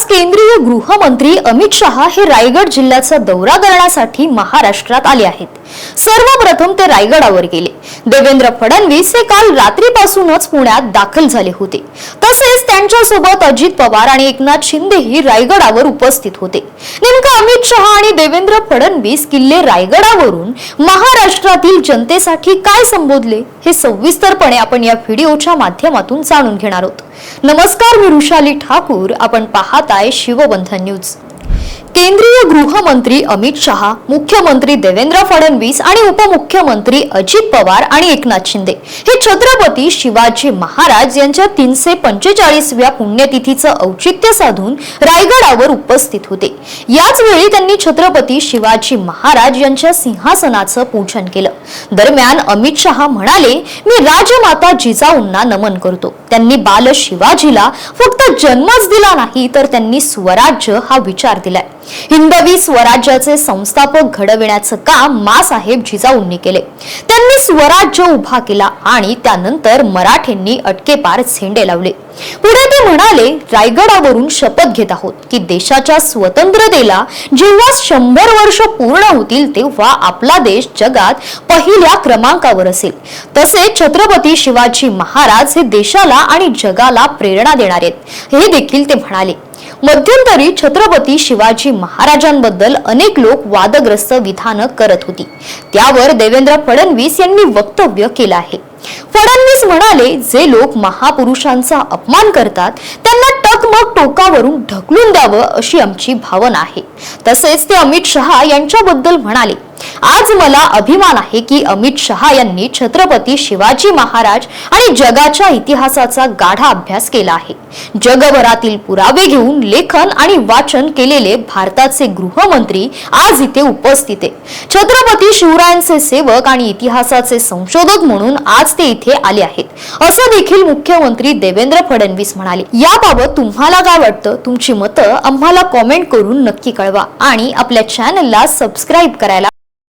आज केंद्रीय गृहमंत्री अमित शहा हे रायगड जिल्ह्याचा दौरा करण्यासाठी महाराष्ट्रात आले आहेत. सर्वप्रथम ते रायगडावर गेले. देवेंद्र फडणवीस हे काल रात्रीपासूनच पुण्यात दाखल झाले होते. तसेच त्यांच्यासोबत अजित पवार आणि एकनाथ शिंदेही रायगडावर उपस्थित होते. नेमकं अमित शहा आणि देवेंद्र फडणवीस किल्ले रायगडावरून महाराष्ट्रातील जनतेसाठी काय संबोधले हे सविस्तरपणे आपण या व्हिडिओच्या माध्यमातून जाणून घेणार आहोत. नमस्कार मी ठाकूर. आपण पाहताय शिवबंधन न्यूज. केंद्रीय गृहमंत्री अमित शहा मुख्यमंत्री देवेंद्र फडणवीस आणि उपमुख्यमंत्री अजित पवार आणि एकनाथ शिंदे. हे छत्रपती शिवाजी महाराज यांच्या तीनशे पंचेचाळीसव्या पुण्यतिथीचं औचित्य साधून रायगडावर उपस्थित होते. याच वेळी त्यांनी छत्रपती शिवाजी महाराज यांच्या सिंहासनाचं पूजन केलं. दरम्यान अमित शहा म्हणाले मी राजमाता जिजाऊंना नमन करतो. त्यांनी बाल शिवाजीला फक्त जन्मच दिला नाही तर त्यांनी स्वराज्य हा विचार दिलाय. हिंदवी स्वराज्याचे संस्थापक घडविण्याचं काम मासाहेब जिजाऊंनी केले. त्यांनी स्वराज्य उभा केला आणि त्यानंतर मराठ्यांनी अटकेपार झेंडे लावले. पुढे ते म्हणाले रायगडावरून शपथ घेत आहोत की देशाच्या स्वतंत्रतेला जेव्हा शंभर वर्ष पूर्ण होतील तेव्हा आपला देश जगात पहिल्या क्रमांकावर असेल. तसेच छत्रपती शिवाजी महाराज हे देशाला आणि जगाला प्रेरणा देणार आहेत. हे देखील ते म्हणाले. मध्यंतरी छत्रपती शिवाजी महाराजांबद्दल अनेक लोक वादग्रस्त विधानं करत होती. त्यावर देवेंद्र फडणवीस यांनी वक्तव्य केलं आहे. फडणवीस म्हणाले जे लोक महापुरुषांचा अपमान करतात त्यांना टकमक टोकावरून ढकलून द्यावं अशी आमची भावना आहे. तसेच ते अमित शहा यांच्याबद्दल म्हणाले आज मला अभिमान आहे की अमित शहा यांनी छत्रपती शिवाजी महाराज आणि जगाच्या इतिहासाचा गाढा अभ्यास केला आहे. जगभरातील पुरावे घेऊन लेखन आणि वाचन केलेले भारताचे गृहमंत्री आज इथे उपस्थित आहे छत्रपती शिवरायांचे सेवक आणि इतिहासाचे संशोधक म्हणून आज ते इथे आले आहेत. असं देखील मुख्यमंत्री देवेंद्र फडणवीस म्हणाले. याबाबत तुम्हाला काय वाटतं? तुमची मतं आम्हाला कॉमेंट करून नक्की कळवा आणि आपल्या चॅनलला सबस्क्राईब करायला